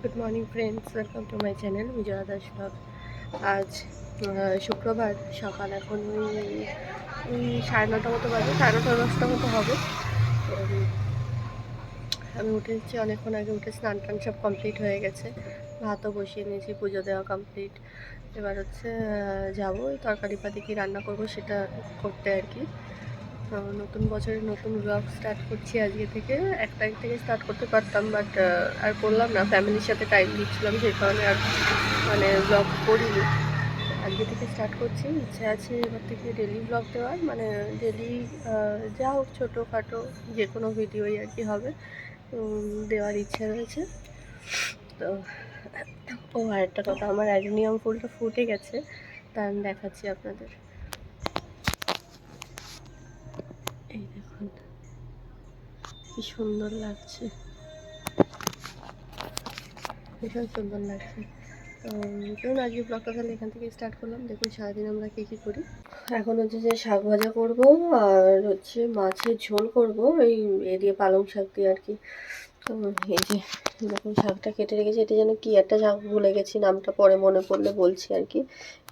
Good morning friends welcome to my channel Bijaya Das blog আজ শুক্রবার, সকাল। এখন ওই সাড়ে নটা মতো বাজে, সাড়ে নটা দশটা মতো হবে। আমি উঠেছি অনেকক্ষণ আগে উঠে স্নান টান সব কমপ্লিট হয়ে গেছে। ভাতও বসিয়ে নিয়েছি, পুজো দেওয়া কমপ্লিট এবার হচ্ছে যাব তরকারি পাতি কি রান্না করব, সেটা করতে আর কি। নতুন বছরের নতুন ব্লগ স্টার্ট করছি আজকে থেকে। এক তারিখ থেকে স্টার্ট করতে পারতাম বাট আর করলাম না। ফ্যামিলির সাথে টাইম দিচ্ছিলাম, সেই কারণে আর মানে ব্লগ করিনি। আজকে থেকে স্টার্ট করছি। ইচ্ছে আছে এবার থেকে ডেলি ব্লগ দেওয়ার। মানে ডেলি যা হোক ছোটোখাটো যে কোনো ভিডিওই আর কি হবে দেওয়ার ইচ্ছে রয়েছে। তো, ও, আর একটা কথা, আমার অ্যাডেনিয়াম ফুলটা ফুটে গেছে। তা আমি দেখাচ্ছি আপনাদের এই দেখুন কি সুন্দর লাগছে। ভীষণ সুন্দর লাগছে। তো আজকে ব্লগটা তাহলে এখান থেকে স্টার্ট করলাম। দেখুন সারাদিন আমরা কী কী করি। এখন হচ্ছে যে শাক ভাজা করব আর হচ্ছে মাছের ঝোল করব। এই এ দিয়ে পালং শাক দিয়ে আর কি। তো, এই যে দেখুন শাকটা কেটে রেখেছি। এটা যেন কি একটা শাক ভুলে গেছি, নামটা পরে মনে পড়লে বলছি আর কি।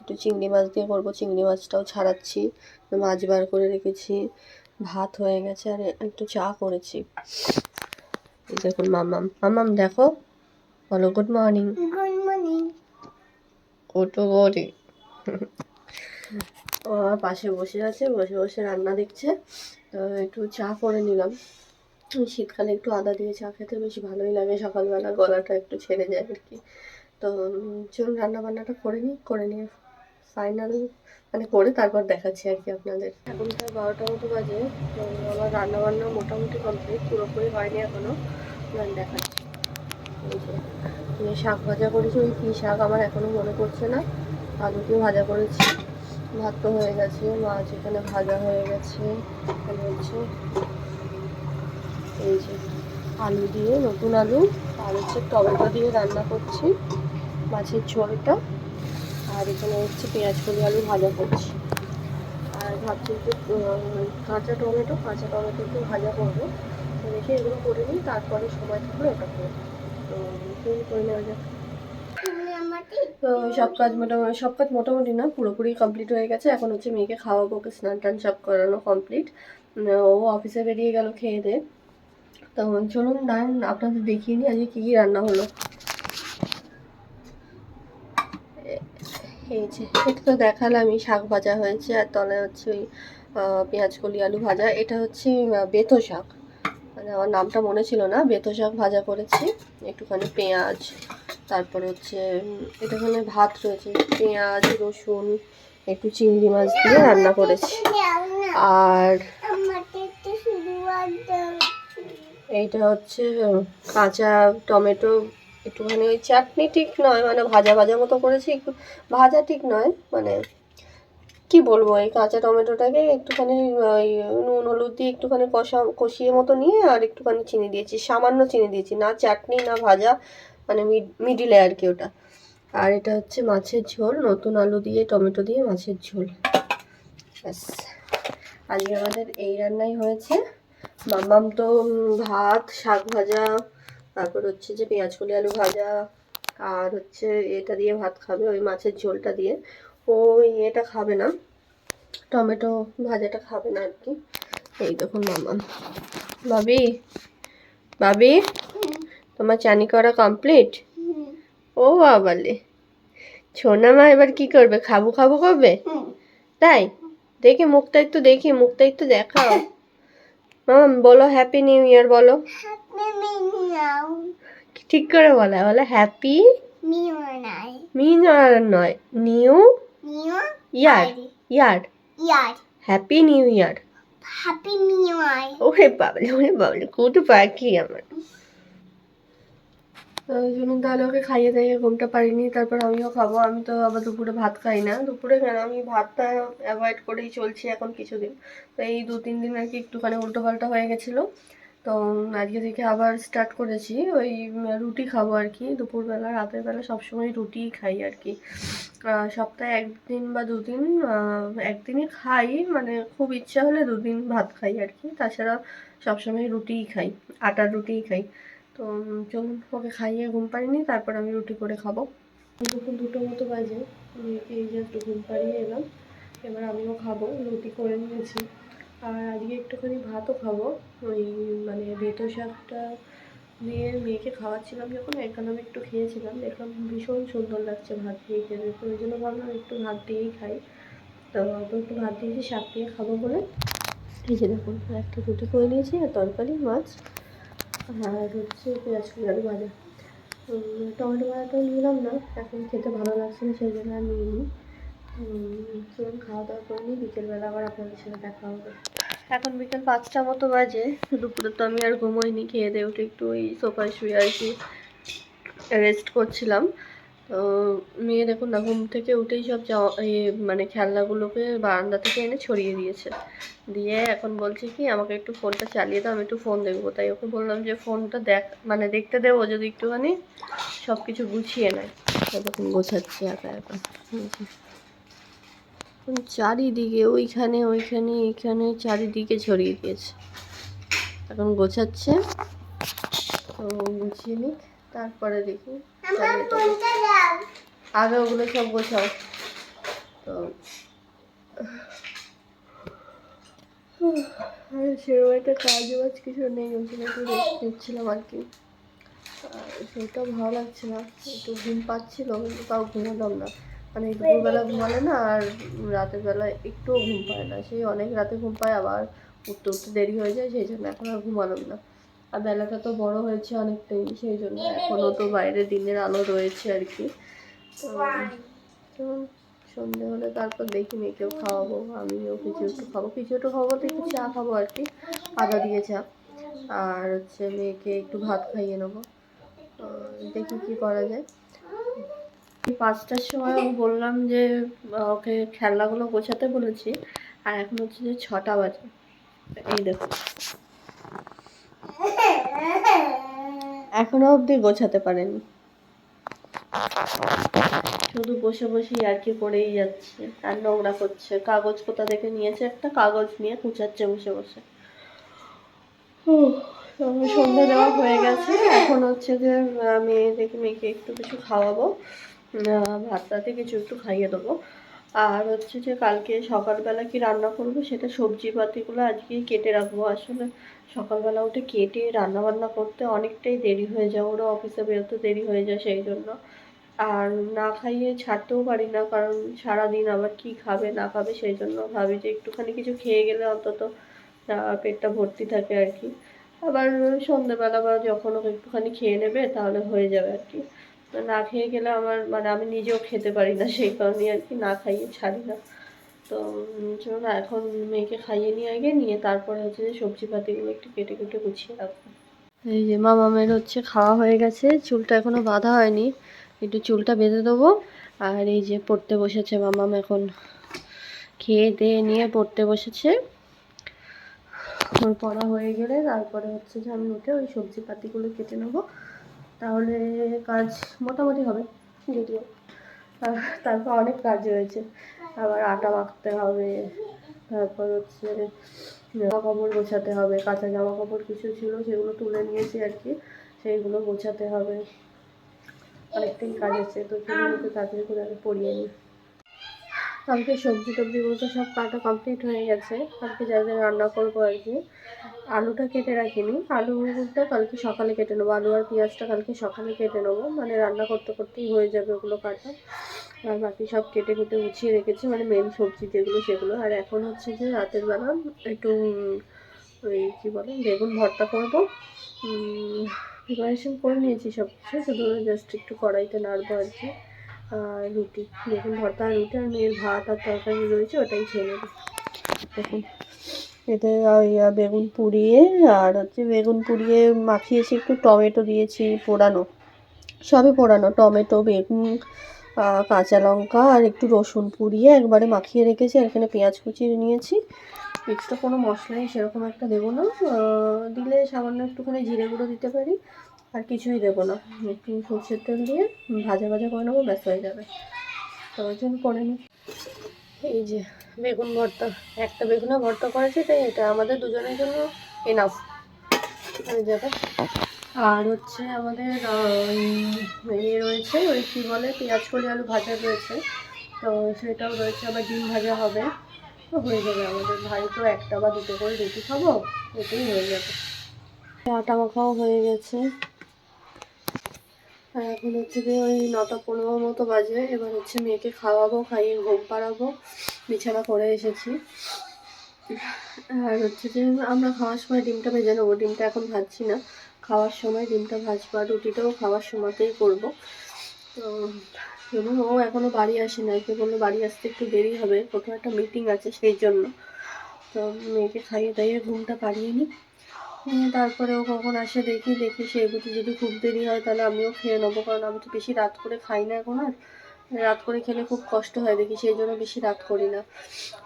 একটু চিংড়ি মাছ দিয়ে করব। চিংড়ি মাছটাও ছাড়াচ্ছি। মাছ বার করে রেখেছি। ভাত হয়ে গেছে আর একটু চা করেছি। দেখুন মামাম মামাম দেখো? বলো good morning good morning good morning ও আমার পাশে বসে আছে বসে বসে রান্না দেখছে। তো একটু চা করে নিলাম। শীতকালে একটু আদা দিয়ে চা খেতে বেশি ভালোই লাগে সকালবেলা গলাটা একটু ছেড়ে যায় আর কি। তো চলুন রান্না বান্নাটা করে নিই করে নিয়ে ফাইনাল মানে করে তারপর দেখাচ্ছি আর কি আপনাদের। এখন প্রায় বারোটা মতো বাজে আমার রান্না বান্না মোটামুটি কমপ্লিট পুরোপুরি হয়নি এখনও। আমি দেখাচ্ছি। যে শাক ভাজা করেছি, ওই কী শাক আমার এখনও মনে পড়ছে না। আলুকে ভাজা করেছি। ভাত তো হয়ে গেছে, মাছ এখানে ভাজা হয়ে গেছে। হচ্ছে, এই যে আলু দিয়ে নতুন আলু, আর হচ্ছে টমেটো দিয়ে রান্না করছি, মাছের ঝোলটা। আর এখানে হচ্ছে পেঁয়াজ কলি, আলু ভাজা করছি। আর ভাবছি একটু কাঁচা টমেটো কাঁচা টমেটো একটু ভাজা করব। দেখি এগুলো করে নিই, তারপরে সময় থাকলে ওটা করব। তো করে নেওয়া যাক। সব কাজ মোটামুটি সব কাজ মোটামুটি না, পুরোপুরি কমপ্লিট হয়ে গেছে। এখন হচ্ছে মেয়েকে খাওয়াবো, ওকে স্নান টান সব করানো কমপ্লিট ও অফিসে বেরিয়ে গেল খেয়ে দে। তো চলুন, দাঁড়ান, আপনাদের দেখিয়ে নিই আজকে কী কী রান্না হলো। এই যে এটা তো দেখালামই শাক ভাজা হয়েছে, আর তলায় হচ্ছে ওই পেঁয়াজ কলি আলু ভাজা। এটা হচ্ছে বেতো শাক। মানে আমার নামটা মনে ছিল না, বেতো শাক ভাজা করেছি। একটুখানি পেঁয়াজ, তারপর হচ্ছে এটাখানে ভাত রয়েছে, পেঁয়াজ, রসুন, একটু চিংড়ি মাছ দিয়ে রান্না করেছি। আর এইটা হচ্ছে কাঁচা টমেটো একটুখানি ওই চাটনি ঠিক নয় মানে ভাজা ভাজা মতো করেছি, একটু ভাজা ঠিক নয় মানে কি বলব, এই কাঁচা টমেটোটাকে একটুখানি ওই নুন, হলুদ দিয়ে একটুখানি কষা, কষিয়ে মতো নিয়ে আর একটুখানি চিনি দিয়েছি, সামান্য চিনি দিয়েছি, না চাটনি, না ভাজা মানে মিডিলে আর কি ওটা। আর এটা হচ্ছে মাছের ঝোল, নতুন আলু দিয়ে, টমেটো দিয়ে মাছের ঝোল। ব্যাস, আজকে আমাদের এই রান্নাই হয়েছে। মাম্মাম তো ভাত, শাক ভাজা তারপর হচ্ছে যে পেঁয়াজ কলি আলু ভাজা আর হচ্ছে এটা দিয়ে ভাত খাবে ওই মাছের ঝোলটা দিয়ে। ওই এটা খাবে না টমেটো ভাজাটা খাবে না আর কি এই দেখুন মামা। ভাবি ভাবি তোমার চানি করা কমপ্লিট ও বাবালে। ছোনা মা এবার কি করবে খাব খাব করবে? তাই? দেখি মুখটা একটু দেখি মুখটা একটু দেখাও। মামা বলো হ্যাপি নিউ ইয়ার বলো। ঠিক করে বলা বলো হ্যাপি মিও নাই। মিন নয় new year year. Year. Happy new year. Happy মিও আই। ওরে বাবলে ওরে বাবলে কুটু পাখি আমার। জন্য তাহলে ওকে খাইয়ে দাইয়ে ঘুমটা পারিনি তারপর আমিও খাব। আমি তো আবার দুপুরে ভাত খাই না। দুপুরে কেন? আমি ভাতটা অ্যাভয়েড করেই চলছি এখন কিছুদিন। তো এই দু তিন দিন আর কি একটুখানি উল্টো পাল্টা হয়ে গেছিল। তো আজকে থেকে আবার স্টার্ট করেছি। ওই রুটি খাব আর কি। দুপুরবেলা রাতের বেলা সবসময় রুটিই খাই আর কি। সপ্তাহে একদিন বা দুদিন একদিনই খাই। মানে খুব ইচ্ছা হলে দুদিন ভাত খাই আর কি। তাছাড়া সবসময় রুটিই খাই, আটার রুটিই খাই। তো চলুন, ওকে খাইয়ে ঘুম পাড়িনি তারপর আমি রুটি করে খাব। দুপুর দুটো মতো বাজে এই যে একটু ঘুম পাড়িয়ে এলাম। এবার আমিও খাব, রুটি করে নিয়েছি। আর আজকে একটুখানি ভাতও খাব। ওই মানে বেতো শাকটা দিয়ে মেয়েকে খাওয়াচ্ছিলাম যখন এখানে আমি একটু খেয়েছিলাম। দেখলাম ভীষণ সুন্দর লাগছে ভাত দিয়ে খেতে। তো ওই জন্য ভাবলাম একটু ভাত দিয়েই খাই। তো তো একটু ভাত দিয়েছি, শাক দিয়ে খাব বলে। এই যে দেখুন, একটা রুটি করে নিয়েছি, আর তরকারি, মাছ, আর হচ্ছে পেঁয়াজ কুড়ি ভাজা। টমেটো ভাজাটাও নিলাম না, এখন খেতে ভালো লাগছে না, সেই জন্য আর নিইনি। চলুন খাওয়া দাওয়া করে নিই, বিকেলবেলা আবার আপনাদের সাথে দেখা হবে। এখন বিকেল পাঁচটা মতো বাজে, দুপুরে তো আমি আর ঘুমোইনি, খেয়ে দিয়ে উঠে একটু ওই সোফায় শুয়ে আর কি রেস্ট করছিলাম। তো মেয়ে দেখুন না, ঘুম থেকে উঠেই সব এ মানে খেলনাগুলোকে বারান্দা থেকে এনে ছড়িয়ে দিয়েছে। দিয়ে এখন বলছে কি, আমাকে একটু ফোনটা চালিয়ে দাও, আমি একটু ফোন দেখব। তাই ওকে বললাম যে, ফোনটা দেখ মানে দেখতে দেবো যদি একটুখানি সব কিছু গুছিয়ে নেয়। তখন গোছাচ্ছে একা একা। চারিদিকে, ওইখানে ওইখানে এইখানে চারিদিকে ছড়িয়ে দিয়েছে। এখন গোছাচ্ছে। তো গুছিয়ে নিক, তারপরে দেখি আগে ওগুলো সব গোছাও। তো সেরকম একটা কাজ বাজ কিছু নেই ওই জন্য একটু রেস্ট নিচ্ছিলাম আর কি। সেটাও ভালো লাগছে না, একটু ঘুম পাচ্ছিল, কিন্তু তাও ঘুমালাম না। মানে দুপুরবেলা ঘুমালে না, আর রাতের বেলা একটুও ঘুম পায় না। সেই অনেক রাতে ঘুম পায়, আবার উঠতে উঠতে দেরি হয়ে যায়, সেই জন্য এখন আর ঘুমালাম না। আর বেলাটা তো বড় হয়েছে অনেকটাই, সেই জন্য এখনও তো বাইরে দিনের আলো রয়েছে আর কি। তো সন্ধে হলে তারপর দেখি মেয়েকেও খাওয়াবো, আমিও কিছু একটু খাব। কিছু একটু খাব বলতে একটু চা খাব আর কি, আদা দিয়ে চা। আর হচ্ছে মেয়েকে একটু ভাত খাইয়ে নেব। দেখি কি করা যায়। পাঁচটার সময় আমি বললাম যে ওকে খেলনাগুলো গোছাতে বলেছি। আর এখন হচ্ছে যে ছটা বাজে। এই দেখো। এখনও অবধি গোছাতে পারেনি। শুধু বসে বসেই আর কি করেই যাচ্ছে। আর নোংরা করছে। কাগজ কোথা থেকে নিয়েছে? একটা কাগজ নিয়ে কুচাচ্ছে বসে বসে। সন্ধ্যা দেওয়া হয়ে গেছে। এখন হচ্ছে যে আহ, মেয়ে দেখে মেয়েকে একটু কিছু খাওয়াবো। আহ, ভাত কিছু একটু খাইয়ে দেবো। আর হচ্ছে যে কালকে সকালবেলা কি রান্না করব সেটা সবজি পাতিগুলো আজকেই কেটে রাখব। আসলে সকালবেলা উঠে কেটে রান্না বান্না করতে অনেকটাই দেরি হয়ে যায়। ওরা অফিসে বেরোতে দেরি হয়ে যায় সেই জন্য। আর না খাইয়ে ছাড়তেও পারি না কারণ সারাদিন আবার কি খাবে না খাবে সেই জন্য ভাবি যে একটুখানি কিছু খেয়ে গেলে অন্তত পেটটা ভর্তি থাকে আর কি। আবার সন্ধ্যেবেলা বা যখন একটুখানি খেয়ে নেবে তাহলে হয়ে যাবে আর কি। না খেয়ে গেলে আমার মানে আমি নিজেও খেতে পারি না সেই কারণে আর কি না খাইয়ে ছাড়ি না। তো উম, চলো না এখন মেয়েকে খাইয়ে নিয়ে আগে নিয়ে তারপরে হচ্ছে যে সবজি পাতিগুলো একটু কেটে কেটে গুছিয়ে রাখব। এই যে মামামের হচ্ছে খাওয়া হয়ে গেছে চুলটা এখনও বাঁধা হয়নি একটু চুলটা বেঁধে দেবো। আর এই যে পড়তে বসেছে মামাম এখন খেয়ে দিয়ে নিয়ে পড়তে বসেছে। ওর পড়া হয়ে গেলে তারপরে হচ্ছে যে আমি উঠে ওই সবজি পাতিগুলো কেটে নেব। তাহলে কাজ মোটামুটি হবে, যদিও। তারপর অনেক কাজ রয়েছে। আবার আটা মাখতে হবে, তারপর হচ্ছে জামা কাপড় গোছাতে হবে, কাঁচা জামা কাপড় কিছু ছিল সেগুলো তুলে নিয়েছি আর কি, সেইগুলো গোছাতে হবে। অনেকটাই কাজ আছে, তো সেগুলোকে তাড়াতাড়ি করে আগে পড়িয়ে নিই। কালকে সবজি টবজিগুলো তো সব কাটা কমপ্লিট হয়ে গেছে। কালকে যা যা রান্না করব আর কি। আলুটা কেটে রাখিনি। আলুটা কালকে সকালে কেটে নেব। আলু আর পেঁয়াজটা কালকে সকালে কেটে নেব। মানে রান্না করতে করতেই হয়ে যাবে ওগুলো কাটা। আর বাকি সব কেটে কুটে গুছিয়ে রেখেছি। মানে মেন সবজি যেগুলো সেগুলো। আর এখন হচ্ছে যে রাতের বেলা একটু ওই কী বলে, বেগুন ভর্তা করব। প্রিপারেশন করে নিয়েছি সব কিছু শুধু জাস্ট একটু কড়াইতে নাড়বো আর কি। রুটি। দেখুন ভর্তা আর রুটি আর মেয়ের ভাত আর তরকারি রয়েছে, ওটাই খেয়ে নেবে। দেখুন, এতে বেগুন পুড়িয়ে আর হচ্ছে বেগুন পুড়িয়ে মাখিয়েছি, একটু টমেটো দিয়েছি পোড়ানো। সবই পোড়ানো, টমেটো, বেগুন কাঁচা লঙ্কা আর একটু রসুন পুড়িয়ে একবারে মাখিয়ে রেখেছি, আর এখানে পেঁয়াজ কুচিয়ে নিয়েছি। এক্সট্রা কোনো মশলাই সেরকম একটা দেবো না। দিলে সামান্য একটুখানি জিরে গুঁড়ো দিতে পারি। আর কিছুই দেবো না। একটু সর্ষের তেল দিয়ে ভাজা ভাজা করে নেব ব্যস্ত হয়ে যাবে। তো ওই জন্য করে নিই এই যে বেগুন ভর্তা, একটা বেগুনে ভর্তা করেছি, তাই এটা আমাদের দুজনের জন্য এনাফ হয়ে যাবে। আর হচ্ছে আমাদের ইয়ে রয়েছে, ওই কী বলে, পেঁয়াজ কলি আলু ভাজা রয়েছে। তো সেটাও রয়েছে, আবার ডিম ভাজা হবে। তো হয়ে যাবে আমাদের। ভাই তো একটা বা দুটো করে রুটি খাব এটাই হয়ে যাবে। আটা মাখাও হয়ে গেছে। আর এখন হচ্ছে যে ওই নটা পনেরো মতো বাজে। এবার হচ্ছে মেয়েকে খাওয়াবো, খাইয়ে ঘুম পাড়াবো। বিছানা করে এসেছি। আর হচ্ছে যে আমরা খাওয়ার সময় ডিমটা ভেজে নেব। ডিমটা এখন ভাজছি না। খাওয়ার সময় ডিমটা ভাজবো আর রুটিটাও খাওয়ার সময়তেই করব। তো ও এখনও বাড়ি আসেনি আজকে বলল বাড়ি আসতে একটু দেরি হবে। কোথাও একটা মিটিং আছে সেই জন্য। তো মেয়েকে খাইয়ে দাইয়ে ঘুমটা পাড়িয়ে নিই। তারপরে ও কখন আসে দেখি দেখি সেগুলো যদি খুব দেরি হয় তাহলে আমিও খেয়ে নেব কারণ আমি তো বেশি রাত করে খাই না এখন আর। রাত করে খেলে খুব কষ্ট হয় দেখি সেই জন্য বেশি রাত করি না।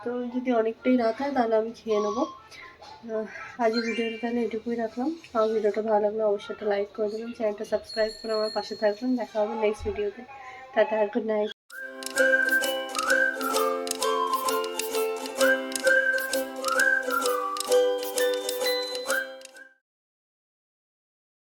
তো যদি অনেকটাই রাত হয় তাহলে আমি খেয়ে নেব। আহ, আজকের ভিডিওটা তাহলে এটুকুই রাখলাম। আমার ভিডিওটা ভালো লাগলে অবশ্যই একটা লাইক করে দেবেন চ্যানেলটা সাবস্ক্রাইব করে আমার পাশে থাকবেন। দেখা হবে নেক্সট ভিডিওতে টাটা গুড নাইট